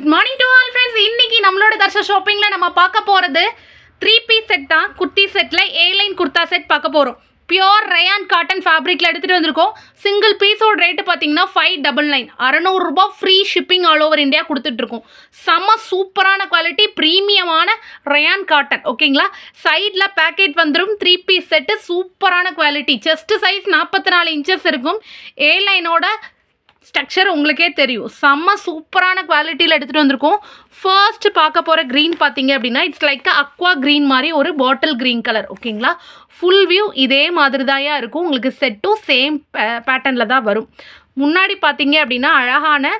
Good morning to all friends இன்னைக்கு நம்மளோட தர்ஷா ஷாப்பிங்கில் நம்ம பார்க்க போகிறது த்ரீ பீஸ் செட் தான். குர்த்தி செட்டில் ஏ லைன் குர்த்தா செட் பார்க்க போகிறோம் பியோர் ரயான் காட்டன் ஃபேப்ரிக்கில் எடுத்துகிட்டு வந்திருக்கோம். சிங்கிள் பீஸோட ரேட்டு பார்த்தீங்கன்னா five double nine அறநூறுரூபா free shipping all over India கொடுத்துட்ருக்கோம் செம்ம சூப்பரான குவாலிட்டி ப்ரீமியமான ரயான் காட்டன் ஓகேங்களா சைடில் பேக்கெட் வந்துடும் த்ரீ பீஸ் செட்டு சூப்பரான குவாலிட்டி செஸ்ட் சைஸ் நாற்பத்தி நாலு இன்ச்சஸ் இருக்கும். ஏ லைனோட ஸ்ட்ரக்சர் உங்களுக்கே தெரியும். செம்ம சூப்பரான குவாலிட்டியில் எடுத்துகிட்டு வந்திருக்கோம். ஃபர்ஸ்ட் பார்க்க போகிற க்ரீன் பார்த்தீங்க அப்படின்னா இட்ஸ் லைக் அக்வா க்ரீன் மாதிரி ஒரு பாட்டில் க்ரீன் கலர் ஓகேங்களா ஃபுல் வியூ இதே மாதிரி தாயா இருக்கும். உங்களுக்கு செட்டும் சேம் பேட்டர்னில் தான் வரும். முன்னாடி பார்த்தீங்க அப்படின்னா அழகான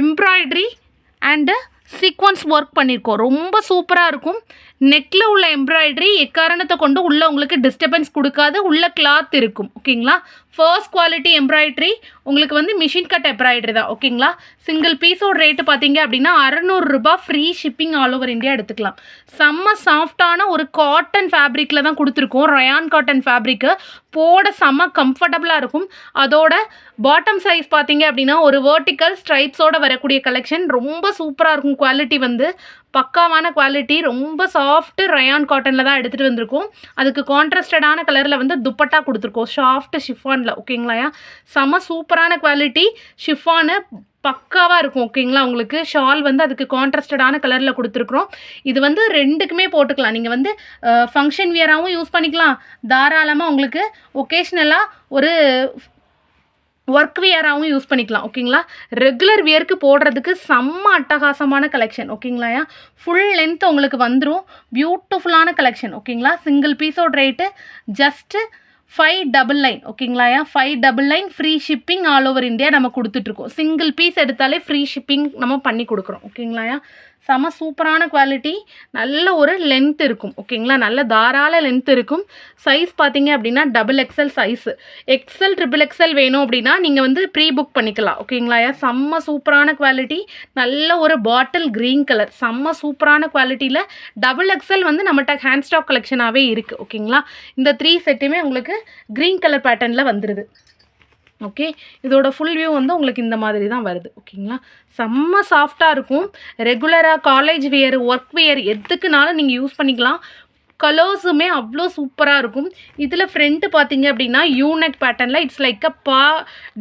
எம்ப்ராய்டரி அண்டு சீக்வன்ஸ் ஒர்க் பண்ணியிருக்கோம் ரொம்ப சூப்பராக இருக்கும். நெக்கில் உள்ள எம்ப்ராய்டரி எக்காரணத்தை கொண்டு உள்ள உங்களுக்கு டிஸ்டர்பன்ஸ் கொடுக்காது. உள்ள கிளாத் இருக்கும். ஓகேங்களா ஃபர்ஸ்ட் குவாலிட்டி எம்ப்ராய்டரி உங்களுக்கு வந்து மிஷின் கட் எம்ப்ராய்டரி தான். ஓகேங்களா சிங்கிள் பீஸோட ரேட்டு பார்த்தீங்க அப்படின்னா அறநூறுரூபா free shipping all over India எடுத்துக்கலாம். செம்ம சாஃப்டான ஒரு காட்டன் ஃபேப்ரிக்கில் தான் கொடுத்துருக்கோம். ரயான் காட்டன் ஃபேப்ரிக்கு போட செம்ம கம்ஃபர்டபுளாக இருக்கும். அதோட பாட்டம் சைஸ் பார்த்தீங்க அப்படின்னா ஒரு வேர்ட்டிக்கல் ஸ்ட்ரைப்ஸோட வரக்கூடிய கலெக்ஷன் ரொம்ப சூப்பராக இருக்கும் குவாலிட்டி வந்து. பக்காவான குவாலிட்டி ரொம்ப சாஃப்ட்டு ரயான் காட்டனில் தான் எடுத்துகிட்டு வந்திருக்கோம். அதுக்கு கான்ட்ராஸ்டடான கலரில் வந்து துப்பட்டா கொடுத்துருக்கோம். சாஃப்ட் ஷிஃபானில் ஓகேங்களா செம சூப்பரான குவாலிட்டி ஷிஃபானு பக்காவாக இருக்கும் ஓகேங்களா உங்களுக்கு ஷால் வந்து அதுக்கு கான்ட்ராஸ்டடான கலரில் கொடுத்துருக்குறோம். இது வந்து ரெண்டுக்குமே போட்டுக்கலாம். நீங்கள் வந்து ஃபங்க்ஷன் வியராகவும் யூஸ் பண்ணிக்கலாம். தாராளமாக உங்களுக்கு ஒகேஷ்னலாக ஒரு ஒர்க் வியராகவும் யூஸ் பண்ணிக்கலாம் ஓகேங்களா ரெகுலர் வியருக்கு போடுறதுக்கு செம்ம அட்டகாசமான கலெக்ஷன் ஓகேங்களா ஃபுல் லென்த் உங்களுக்கு வந்துடும் பியூட்டிஃபுல்லான கலெக்ஷன் ஓகேங்களா சிங்கிள் பீஸோட rate just five double nine ஓகேங்களாயா five double nine free shipping all over India நம்ம கொடுத்துட்ருக்கோம் சிங்கிள் பீஸ் எடுத்தாலே ஃப்ரீ ஷிப்பிங் நம்ம பண்ணி கொடுக்குறோம் ஓகேங்களாயா செம சூப்பரான குவாலிட்டி நல்ல ஒரு லென்த் இருக்கும். ஓகேங்களா நல்ல தாராள லென்த் இருக்கும். சைஸ் பார்த்தீங்க அப்படின்னா double XL size XL triple XL வேணும் அப்படின்னா நீங்கள் வந்து ப்ரீ புக் பண்ணிக்கலாம் ஓகேங்களாயா செம்ம சூப்பரான குவாலிட்டி நல்ல ஒரு பாட்டில் க்ரீன் கலர் செம்ம சூப்பரான குவாலிட்டியில் டபுள் எக்ஸல் வந்து நம்மகிட்ட ஹேண்ட் ஸ்டாக் கலெக்ஷனாகவே இருக்குது ஓகேங்களா இந்த த்ரீ செட்டுமே உங்களுக்கு க்ரீன் கலர் பேட்டர்னில் வந்துடுது ஓகே இதோட ஃபுல் வியூ வந்து உங்களுக்கு இந்த மாதிரி தான் வருது. ஓகேங்களா செம்ம சாஃப்டாக இருக்கும். ரெகுலராக காலேஜ் வியர் ஒர்க் வியர் எதுக்குனாலும் நீங்கள் யூஸ் பண்ணிக்கலாம். கலர்ஸுமே அவ்வளோ சூப்பராக இருக்கும். இதில் ஃப்ரண்ட்டு பார்த்தீங்க அப்படின்னா யூனெக் பேட்டர்னில் இட்ஸ் லைக் அ பா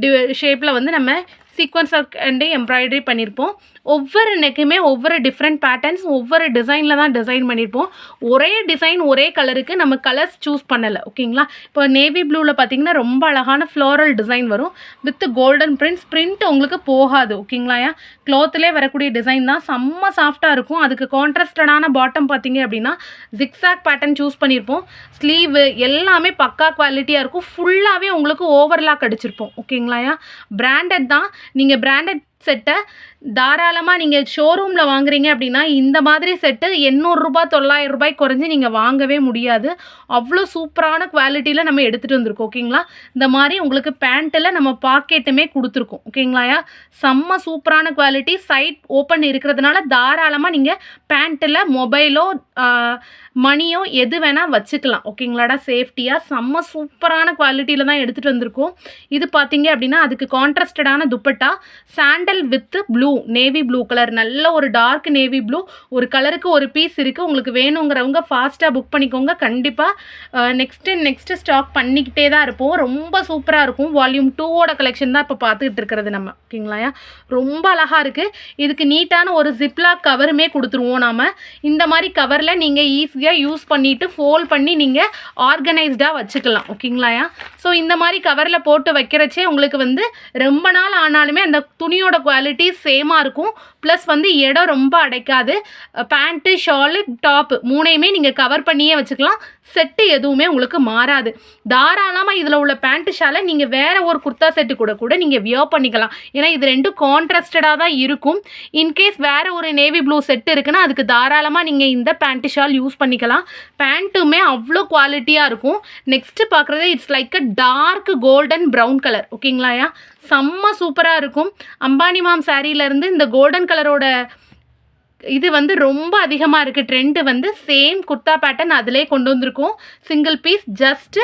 டி ஷேப்பில் வந்து நம்ம சீக்வன்ஸ் ஒர்க் அண்டு எம்ப்ராய்டரி பண்ணியிருப்போம் ஒவ்வொரு நெக்குமே ஒவ்வொரு டிஃப்ரெண்ட் பேட்டர்ன்ஸ் ஒவ்வொரு டிசைனில் தான் டிசைன் பண்ணியிருப்போம் ஒரே டிசைன் ஒரே கலருக்கு நம்ம கலர்ஸ் சூஸ் பண்ணலை ஓகேங்களா? இப்போ நேவி ப்ளூவில் பார்த்தீங்கன்னா ரொம்ப அழகான ஃப்ளோரல் டிசைன் வரும். வித் கோல்டன் பிரிண்ட்ஸ் பிரிண்ட் உங்களுக்கு போகாது ஓகேங்களா க்ளோத்துலேயே வரக்கூடிய டிசைன் தான் செம்ம சாஃப்டாக இருக்கும். அதுக்கு கான்ட்ராஸ்டடான பாட்டம் பார்த்தீங்க அப்படின்னா ஜிக்ஸாக் பேட்டர்ன் சூஸ் பண்ணியிருப்போம் ஸ்லீவு எல்லாமே பக்கா குவாலிட்டியாக இருக்கும். ஃபுல்லாகவே உங்களுக்கு ஓவர்லாக் அடிச்சிருப்போம் ஓகேங்களாயா பிராண்டட் தான். நீங்கள் பிராண்டட் செட்டை தாராளமாக நீங்கள் ஷோரூமில் வாங்குறீங்க அப்படின்னா இந்த மாதிரி செட்டு எண்ணூறுரூபா தொள்ளாயிரம் ரூபாய் குறைஞ்சி நீங்கள் வாங்கவே முடியாது. அவ்வளோ சூப்பரான குவாலிட்டியில் நம்ம எடுத்துகிட்டு வந்திருக்கோம் ஓகேங்களா? இந்த மாதிரி உங்களுக்கு பேண்ட்டில் நம்ம பாக்கெட்டுமே கொடுத்துருக்கோம் ஓகேங்களாயா செம்ம சூப்பரான குவாலிட்டி சைட் ஓப்பன் இருக்கிறதுனால தாராளமாக நீங்கள் பேண்ட்டில் மொபைலோ மணியோ எது வேணால் வச்சுக்கலாம் ஓகேங்களாடா சேஃப்டியாக செம்ம சூப்பரான குவாலிட்டியில் தான் எடுத்துகிட்டு வந்திருக்கோம். இது பார்த்தீங்க அப்படின்னா அதுக்கு கான்ட்ராஸ்டடான dupatta sand sandal with blue navy blue colour நல்ல ஒரு டார்க் நேவி ப்ளூ ஒரு கலருக்கு ஒரு பீஸ் இருக்குது உங்களுக்கு வேணுங்கிறவங்க ஃபாஸ்ட்டாக புக் பண்ணிக்கோங்க. கண்டிப்பாக நெக்ஸ்ட்டு நெக்ஸ்ட்டு ஸ்டாக் பண்ணிக்கிட்டே தான் இருப்போம். ரொம்ப சூப்பராக இருக்கும். வால்யூம் டூவோட கலெக்ஷன் தான் இப்போ பார்த்துக்கிட்டு இருக்கிறது நம்ம. ஓகேங்களா ரொம்ப அழகாக இருக்குது இதுக்கு நீட்டான ஒரு ஜிப்லாக் கவருமே கொடுத்துருவோம் நாம். இந்த மாதிரி கவரில் நீங்கள் ஈஸியாக யூஸ் பண்ணிவிட்டு ஃபோல்ட் பண்ணி நீங்கள் ஆர்கனைஸ்டாக வச்சுக்கலாம். ஓகேங்களாயா ஸோ இந்த மாதிரி கவரில் போட்டு வைக்கிறச்சே உங்களுக்கு வந்து ரொம்ப நாள் ஆனாலுமே அந்த துணியோட குவாலிட்டி சேமாக இருக்கும். ப்ளஸ் வந்து இடம் ரொம்ப அடைக்காது. பேண்ட்டு ஷாலு டாப்பு மூணையுமே நீங்கள் கவர் பண்ணியே வச்சுக்கலாம். செட்டு எதுவுமே உங்களுக்கு மாறாது. தாராளமாக இதில் உள்ள பேண்ட்டு ஷாலை நீங்கள் வேறு ஒரு குர்த்தா செட்டு கூட கூட நீங்கள் வியர் பண்ணிக்கலாம். ஏன்னா இது ரெண்டும் கான்ட்ராஸ்டடாக தான் இருக்கும். இன்கேஸ் வேறு ஒரு நேவி ப்ளூ செட்டு இருக்குன்னா அதுக்கு தாராளமாக நீங்கள் இந்த பேண்ட்டு ஷால் யூஸ் பண்ணிக்கலாம். பேண்ட்டுமே அவ்வளோ குவாலிட்டியாக இருக்கும். நெக்ஸ்ட்டு பார்க்குறது it's like a dark golden brown colour ஓகேங்களாயா செம்ம சூப்பராக இருக்கும். அம்பானி மாம் சாரியிலேருந்து இந்த கோல்டன் கலரோட இது வந்து ரொம்ப அதிகமாக இருக்குது ட்ரெண்டு வந்து சேம் குர்த்தா பேட்டர்ன் அதிலே கொண்டு வந்திருக்கோம். சிங்கிள் பீஸ் ஜஸ்ட்டு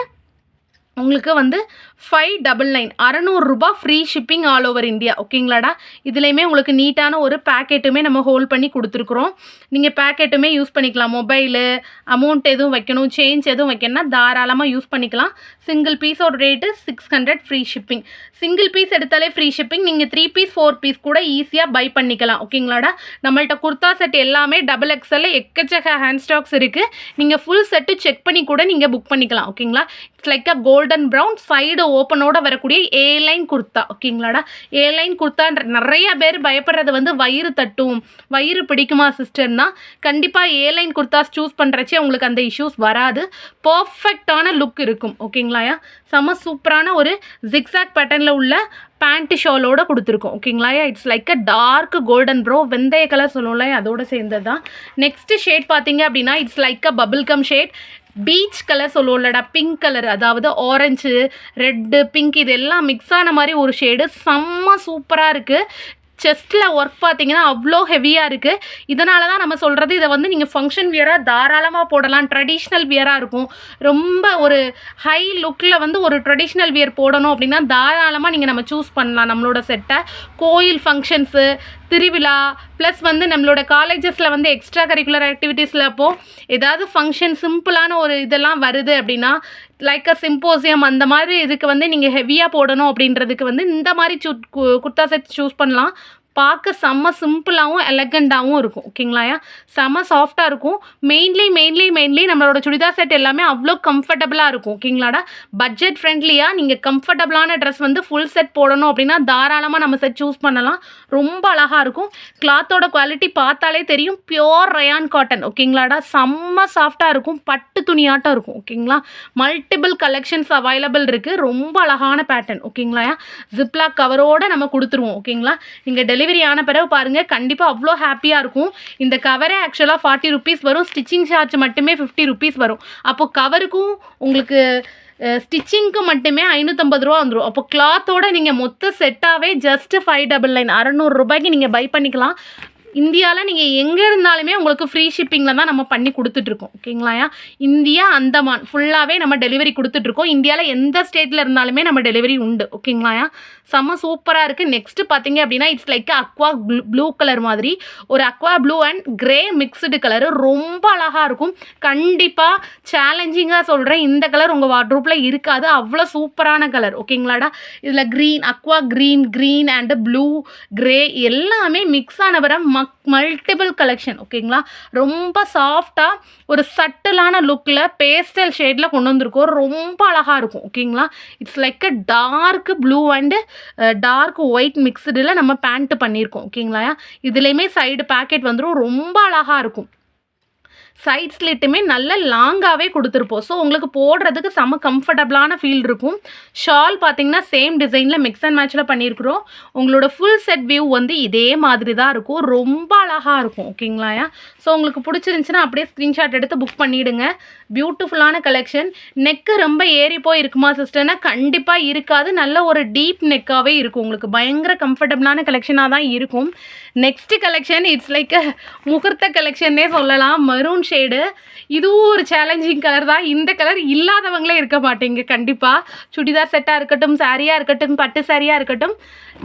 உங்களுக்கு வந்து five double nine அறநூறுரூபா free shipping all over India ஓகேங்களாடா? இதுலேயுமே உங்களுக்கு நீட்டான ஒரு பேக்கெட்டுமே நம்ம ஹோல்ட் பண்ணி கொடுத்துருக்குறோம். நீங்கள் பேக்கெட்டுமே யூஸ் பண்ணிக்கலாம். மொபைலு அமௌண்ட் எதுவும் வைக்கணும் சேஞ்ச் எதுவும் வைக்கணும்னா தாராளமாக யூஸ் பண்ணிக்கலாம். சிங்கிள் பீஸோட rate six hundred free shipping single piece எடுத்தாலே ஃப்ரீ ஷிப்பிங் நீங்கள் த்ரீ பீஸ் ஃபோர் பீஸ் கூட ஈஸியாக பை பண்ணிக்கலாம். ஓகேங்களாடா? நம்மள்ட்ட குர்தா செட் எல்லாமே டபுள் எக்ஸ்எல்ல எக்கச்சக்க ஹேண்ட் ஸ்டாக்ஸ் இருக்குது நீங்கள் ஃபுல் செட்டு செக் பண்ணி கூட நீங்கள் புக் பண்ணிக்கலாம். ஓகேங்களா? It's like a golden brown side ஓப்பனோட வரக்கூடிய ஏ லைன் குர்த்தா ஓகேங்களாடா? ஏ லைன் குர்த்தான்ற நிறைய பேர் பயப்படுறது வந்து வயிறு தட்டும். வயிறு பிடிக்குமா சிஸ்டர்னா? கண்டிப்பாக ஏ லைன் குர்த்தாஸ் சூஸ் பண்ணுறச்சே உங்களுக்கு அந்த இஷ்யூஸ் வராது. பர்ஃபெக்டான லுக் இருக்கும் ஓகேங்களாயா? செம சூப்பரான ஒரு ஜிக்ஸாக் பேட்டர்னில் உள்ள பேண்ட் ஷாலோட கொடுத்துருக்கோம் ஓகேங்களா it's like a dark golden bro வெந்தய கலர் சொல்லுவோம்ல அதோட சேர்ந்தது தான் நெக்ஸ்ட் ஷேட் பார்த்தீங்க அப்படின்னா it's like a bubble gum shade peach colour சொல்லுவோம்லடா pink colour அதாவது ஆரஞ்சு ரெட்டு பிங்க் இது எல்லாம் மிக்ஸ் ஆன மாதிரி ஒரு ஷேடு செம்ம சூப்பராக இருக்குது செஸ்ட்டில் ஒர்க் பார்த்தீங்கன்னா அவ்வளோ ஹெவியாக இருக்குது இதனால தான் நம்ம சொல்கிறது இதை வந்து நீங்கள் ஃபங்க்ஷன் வியராக தாராளமாக போடலாம். ட்ரெடிஷ்னல் வியராக இருக்கும். ரொம்ப ஒரு ஹை லுக்கில் வந்து ஒரு ட்ரெடிஷ்னல் வியர் போடணும் அப்படின்னா தாராளமாக நீங்கள் நம்ம சூஸ் பண்ணலாம் நம்மளோட செட்டை கோயில் ஃபங்க்ஷன்ஸு திருவிழா ப்ளஸ் வந்து நம்மளோட காலேஜஸில் வந்து எக்ஸ்ட்ரா கரிக்குலர் ஆக்டிவிட்டீஸில் அப்போது ஏதாவது ஃபங்க்ஷன் சிம்பிளான ஒரு இதெல்லாம் வருது அப்படின்னா லைக் அ சிம்போசியம் அந்த மாதிரி இதுக்கு வந்து நீங்கள் ஹெவியாக போடணும் அப்படின்றதுக்கு வந்து இந்த மாதிரி சூ கு- குர்தா செட் சூஸ் பண்ணலாம். பார்க்க செம்ம சிம்பிளாகவும் எலகண்ட்டாகவும் இருக்கும். ஓகேங்களாயா செம்ம சாஃப்டாக இருக்கும். மெயின்லி மெயின்லி மெயின்லி நம்மளோட சுடிதார் செட் எல்லாமே அவ்வளோ கம்ஃபர்டபுளாக இருக்கும். ஓகேங்களாடா? பட்ஜெட் ஃப்ரெண்ட்லியாக நீங்கள் கம்ஃபர்டபுளான ட்ரெஸ் வந்து ஃபுல் செட் போடணும் அப்படின்னா தாராளமாக நம்ம செட் சூஸ் பண்ணலாம். ரொம்ப அழகாக இருக்கும். கிளாத்தோட குவாலிட்டி பார்த்தாலே தெரியும். பியோர் ரயான் காட்டன் ஓகேங்களாடா? செம்ம சாஃப்டாக இருக்கும். பட்டு துணியாட்டம் இருக்கும். ஓகேங்களா? மல்டிபிள் கலெக்ஷன்ஸ் அவைலபிள் இருக்குது ரொம்ப அழகான பேட்டர்ன் ஓகேங்களா ஜிப்லாக் கவரோட நம்ம கொடுத்துருவோம். ஓகேங்களா? நீங்கள் டெலிவரி டெலிவரி ஆன பிறகு பாருங்கள் கண்டிப்பாக அவ்வளோ ஹாப்பியாக இருக்கும். இந்த கவரே ஆக்சுவலாக ஃபார்ட்டி ருபீஸ் வரும். ஸ்டிச்சிங் சார்ஜ் மட்டுமே ஃபிஃப்டி ருபீஸ் வரும். அப்போ கவருக்கும் உங்களுக்கு ஸ்டிச்சிங்க்கு மட்டுமே ஐநூற்றம்பது ரூபா வந்துடும் அப்போ கிளாத்தோட நீங்கள் மொத்த செட்டாகவே ஜஸ்ட் ஃபைவ் டபுள் நைன் அறநூறுரூபாய்க்கு நீங்கள் பை பண்ணிக்கலாம். இந்தியாவில் நீங்கள் எங்கே இருந்தாலுமே உங்களுக்கு ஃப்ரீ ஷிப்பிங்கில் தான் நம்ம பண்ணி கொடுத்துட்ருக்கோம் ஓகேங்களாயா இந்தியா அந்தமான் ஃபுல்லாகவே நம்ம டெலிவரி கொடுத்துட்ருக்கோம். இந்தியாவில் எந்த ஸ்டேட்டில் இருந்தாலுமே நம்ம டெலிவரி உண்டு ஓகேங்களாயா செம்ம சூப்பராக இருக்குது நெக்ஸ்ட்டு பார்த்தீங்க அப்படின்னா it's like aqua blue colour மாதிரி. ஒரு aqua blue and grey mixed colour ரொம்ப அழகாக இருக்கும். கண்டிப்பாக சேலஞ்சிங்காக சொல்கிறேன் இந்த கலர் உங்கள் வாட்ரூப்பில் இருக்காது. அவ்வளோ சூப்பரான கலர் ஓகேங்களாடா இதில் green aqua green green and blue grey எல்லாமே மிக்ஸ் ஆன மல்டிபிள் கலெக்ஷன் ஓகேங்களா ரொம்ப சாஃப்டாக ஒரு சட்டிலான லுக்கில் பேஸ்டல் ஷேடில் கொண்டு வந்திருக்கோம். ரொம்ப அழகாக இருக்கும் ஓகேங்களா it's like a dark blue and dark white மிக்ஸ்டில் நம்ம பேண்ட்டு பண்ணியிருக்கோம் ஓகேங்களா இதுலேயுமே சைடு பேக்கெட் வந்துடும் ரொம்ப அழகாக இருக்கும். சைட் ஸ்லிட்டுமே நல்ல லாங்காகவே கொடுத்துருப்போம். ஸோ உங்களுக்கு போடுறதுக்கு செம கம்ஃபர்டபுளான ஃபீல் இருக்கும். ஷால் பார்த்தீங்கன்னா சேம் டிசைனில் மிக்ஸ் அண்ட் மேட்ச்சில் பண்ணியிருக்கிறோம். உங்களோட ஃபுல் செட் வியூ வந்து இதே மாதிரி தான் இருக்கும். ரொம்ப அழகாக இருக்கும் ஓகேங்களாயா ஸோ உங்களுக்கு பிடிச்சிருந்துச்சுன்னா அப்படியே ஸ்க்ரீன்ஷாட் எடுத்து புக் பண்ணிவிடுங்க பியூட்டிஃபுல்லான கலெக்ஷன் நெக்கு ரொம்ப ஏறி போய் இருக்குமா சிஸ்டர்னா கண்டிப்பாக இருக்காது. நல்ல ஒரு டீப் நெக்காகவே இருக்கும். உங்களுக்கு பயங்கர கம்ஃபர்டபுளான கலெக்ஷனாக தான் இருக்கும். நெக்ஸ்ட் கலெக்ஷன் இட்ஸ் லைக் முகூர்த்த கலெக்ஷன்னே சொல்லலாம். மரூன் ஷேடு இதுவும் ஒரு சேலஞ்சிங் கலர் தான். இந்த கலர் இல்லாதவங்களே இருக்க மாட்டேங்க கண்டிப்பாக சுடிதார் செட்டாக இருக்கட்டும் சாரியாக இருக்கட்டும் பட்டு சாரியாக இருக்கட்டும்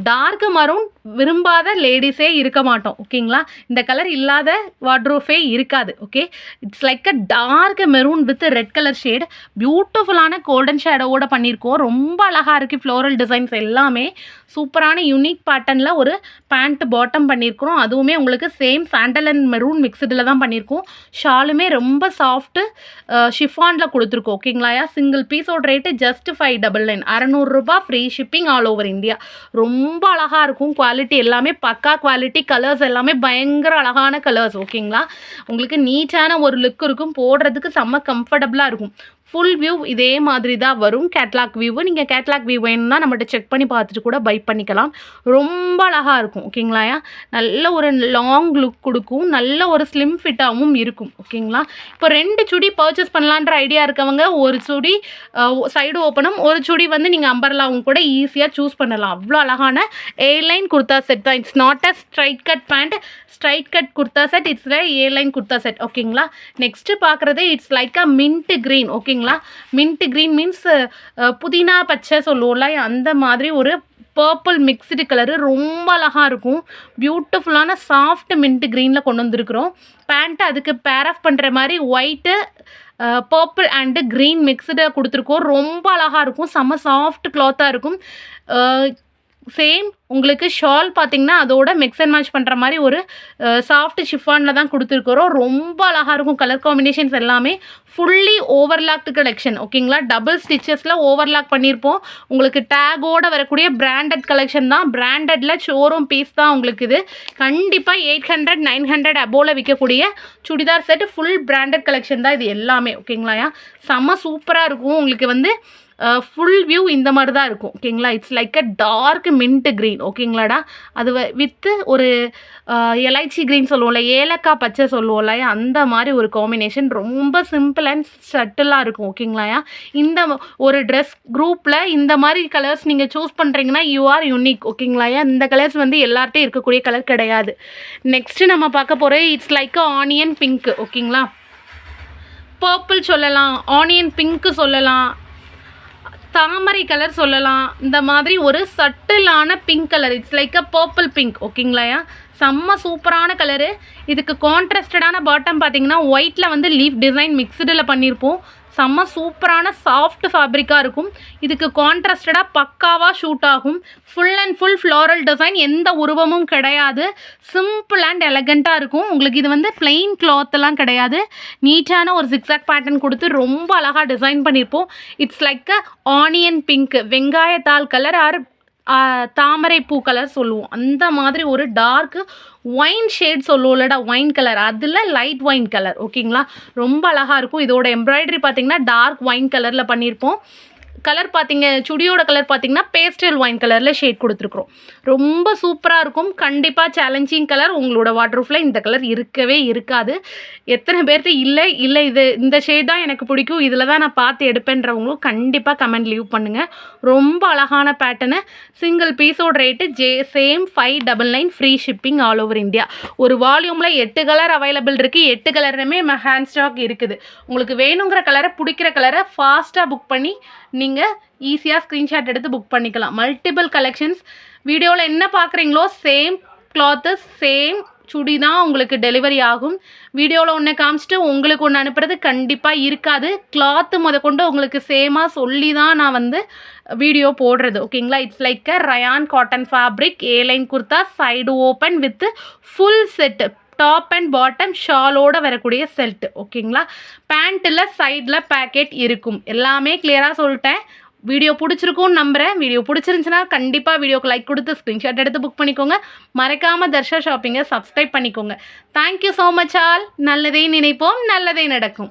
டார்க் மரூன் விரும்பாத லேடிஸே இருக்க மாட்டோம் ஓகேங்களா இந்த கலர் இல்லாத வாட்ரூஃபே இருக்காது okay it's like a dark maroon with red colour shade பியூட்டிஃபுல்லான கோல்டன் ஷேடோவோட பண்ணியிருக்கோம். ரொம்ப அழகாக இருக்குது ஃப்ளோரல் டிசைன்ஸ் எல்லாமே. சூப்பரான யூனிக் பேட்டர்னில் ஒரு பேண்ட் பாட்டம் பண்ணியிருக்கிறோம் அதுவுமே உங்களுக்கு சேம் சாண்டல் அண்ட் மெரூன் மிக்சடில் தான் பண்ணியிருக்கோம் ஷாலுமே ரொம்ப சாஃப்ட்டு ஷிஃபானில் கொடுத்துருக்கோம். ஓகேங்களாயா சிங்கிள் பீஸோட rate just five double nine அறநூறுரூபா free shipping all over India ரொம்ப அழகாக இருக்கும். குவாலிட்டி எல்லாமே பக்கா குவாலிட்டி கலர்ஸ் எல்லாமே பயங்கர அழகான கலர்ஸ் ஓகேங்களா உங்களுக்கு நீட்டான ஒரு லுக் இருக்கும். போடுறதுக்கு செம்ம கம்ஃபர்டபுளாக இருக்கும். ஃபுல் வியூ இதே மாதிரி தான் வரும். கேட்லாக் வியூவு நீங்கள் கேட்லாக் வியூ வேணும்னா நம்மகிட்ட செக் பண்ணி பார்த்துட்டு கூட பை பண்ணிக்கலாம். ரொம்ப அழகாக இருக்கும். ஓகேங்களாயா நல்ல ஒரு லாங் லுக் கொடுக்கும். நல்ல ஒரு ஸ்லிம் ஃபிட்டாகவும் இருக்கும். ஓகேங்களா இப்போ ரெண்டு சுடி பர்ச்சேஸ் பண்ணலான்ற ஐடியா இருக்கவங்க ஒரு சுடி சைடு ஓப்பனும் ஒரு சுடி வந்து நீங்கள் அம்பர்லாவும் கூட ஈஸியாக சூஸ் பண்ணலாம். அவ்வளோ அழகான ஏர்லைன் குர்தா செட் தான். It's not a straight cut pant straight cut kurta set it's A line kurta set ஓகேங்களா நெக்ஸ்ட்டு பார்க்குறது it's like a mint green ஓகேங்களா ஓகேங்களா மின்ட் க்ரீன் மீன்ஸ் புதினா பச்சை சொல்லுவோம்ல அந்த மாதிரி ஒரு பர்பிள் மிக்ஸ்டு கலரு ரொம்ப அழகாக இருக்கும். பியூட்டிஃபுல்லான சாஃப்ட் மின்ட் க்ரீனில் கொண்டு வந்திருக்கிறோம். பேண்ட்டு அதுக்கு பேர் ஆஃப் பண்ணுற மாதிரி white purple and green mixed கொடுத்துருக்கோம். ரொம்ப அழகாக இருக்கும். செம்ம சாஃப்ட் கிளாத்தாக இருக்கும். சேம் உங்களுக்கு ஷால் பார்த்தீங்கன்னா அதோட மிக்ஸ் அண்ட் மேட்ச் பண்ணுற மாதிரி ஒரு சாஃப்ட் ஷிஃபானில் தான் கொடுத்துருக்குறோம். ரொம்ப அழகாக இருக்கும். கலர் காம்பினேஷன்ஸ் எல்லாமே ஃபுல்லி ஓவர்லாக்டு கலெக்ஷன் ஓகேங்களா டபுள் ஸ்டிச்சஸில் ஓவர்லாக் பண்ணியிருப்போம் உங்களுக்கு டேகோடு வரக்கூடிய பிராண்டட் கலெக்ஷன் தான். பிராண்டடில் ஷோரூம் பீஸ் தான் உங்களுக்கு இது. கண்டிப்பாக எயிட் ஹண்ட்ரட் நைன் ஹண்ட்ரட் அபோவில் விற்கக்கூடிய churidar set full branded collection தான் இது எல்லாமே. ஓகேங்களா செம்ம சூப்பராக இருக்கும். உங்களுக்கு வந்து ஃபுல் வியூ இந்த மாதிரி தான் இருக்கும். ஓகேங்களா? It's like a dark mint green ஓகேங்களாடா? அது வித்து ஒரு எலைச்சி க்ரீன் சொல்லுவோம்ல ஏலக்காய் பச்சை சொல்லுவோம்ல அந்த மாதிரி ஒரு காம்பினேஷன் ரொம்ப சிம்பிள் அண்ட் சட்டிலாக இருக்கும். ஓகேங்களாயா இந்த ஒரு ட்ரெஸ் குரூப்பில் இந்த மாதிரி கலர்ஸ் நீங்கள் சூஸ் பண்ணுறீங்கன்னா யூ ஆர் யூனிக் ஓகேங்களாயா இந்த கலர்ஸ் வந்து எல்லார்ட்டையும் இருக்கக்கூடிய கலர் கிடையாது. நெக்ஸ்ட்டு நம்ம பார்க்க போகிற it's like a onion pink ஓகேங்களா? பர்பிள் சொல்லலாம் ஆனியன் பிங்க்கு சொல்லலாம். தாமரை கலர் சொல்லலாம். இந்த மாதிரி ஒரு சட்டிலான pink colour it's like a purple pink ஓகேங்களாயா செம்ம சூப்பரான கலரு இதுக்கு கான்ட்ராஸ்டடான பாட்டம் பார்த்தீங்கன்னா ஒயிட்டில் வந்து லீஃப் டிசைன் மிக்சடில் பண்ணியிருப்போம் செம்ம சூப்பரான சாஃப்ட் ஃபேப்ரிக்காக இருக்கும். இதுக்கு கான்ட்ராஸ்டடாக பக்காவாக ஷூட் ஆகும். Full and full floral design எந்த உருவமும் கிடையாது. சிம்பிள் அண்ட் எலகண்ட்டாக இருக்கும். உங்களுக்கு இது வந்து பிளெயின் கிளாத்லாம் கிடையாது. நீட்டான ஒரு சிக்ஸாக் பேட்டர்ன் கொடுத்து ரொம்ப அழகாக டிசைன் பண்ணியிருப்போம். It's like a onion pink வெங்காயத்தால் colour or தாமரை பூ கலர் சொல்லுவோம். அந்த மாதிரி ஒரு டார்க் ஒயின் ஷேட் சொல்லுவோம்லடா ஒயின் கலர் அதில் லைட் ஒயின் கலர் ஓகேங்களா ரொம்ப அழகாக இருக்கும். இதோட எம்ப்ராய்டரி பார்த்தீங்கன்னா டார்க் ஒயின் கலரில் பண்ணியிருப்போம் கலர் பார்த்தீங்க சுடியோட கலர் பார்த்தீங்கன்னா பேஸ்டல் ஒயின் கலரில் ஷேட் கொடுத்துருக்குறோம். ரொம்ப சூப்பராக இருக்கும். கண்டிப்பாக சேலஞ்சிங் கலர் உங்களோட வாட்ரூஃபில் இந்த கலர் இருக்கவே இருக்காது. எத்தனை பேர்கிட்ட இல்லை இல்லை இது இந்த ஷேட் தான் எனக்கு பிடிக்கும் இதில் தான் நான் பார்த்து எடுப்பேன்றவங்களும் கண்டிப்பாக கமெண்ட் லீவ் பண்ணுங்கள் ரொம்ப அழகான பேட்டர்னு சிங்கிள் பீஸோட rate J same five double nine free shipping all over India ஒரு வால்யூமில் எட்டு கலர் அவைலபிள் இருக்குது எட்டு கலருமே ஹேண்ட் ஸ்டாக் இருக்குது. உங்களுக்கு வேணுங்கிற கலரை பிடிக்கிற கலரை ஃபாஸ்ட்டாக புக் பண்ணி நீங்கள் ஈஸியாக ஸ்க்ரீன்ஷாட் எடுத்து புக் பண்ணிக்கலாம். மல்டிபிள் கலெக்ஷன்ஸ் வீடியோவில் என்ன பார்க்குறீங்களோ சேம் கிளாத்து சேம் சுடி தான் உங்களுக்கு டெலிவரி ஆகும். வீடியோவில் ஒன்று காமிச்சிட்டு உங்களுக்கு ஒன்று அனுப்புறது கண்டிப்பாக இருக்காது. கிளாத்து முத கொண்டு உங்களுக்கு சேமாக சொல்லி தான் நான் வந்து வீடியோ போடுறது. ஓகேங்களா it's like a rayon cotton fabric A line kurta side open with full set top and bottom ஷாலோட வரக்கூடிய செல்ட் ஓகேங்களா பேண்ட்டில் சைடில் பேக்கெட் இருக்கும். எல்லாமே கிளியராக சொல்லிட்டேன். வீடியோ பிடிச்சிருக்கும்னு நம்புகிறேன் வீடியோ பிடிச்சிருந்துச்சுன்னா கண்டிப்பாக வீடியோக்கு லைக் கொடுத்து ஸ்க்ரீன்ஷாட் எடுத்து புக் பண்ணிக்கோங்க. மறக்காமல் தர்ஷா ஷாப்பிங்கை சப்ஸ்கிரைப் பண்ணிக்கோங்க. Thank you so much all நல்லதே நினைப்போம். நல்லதே நடக்கும்.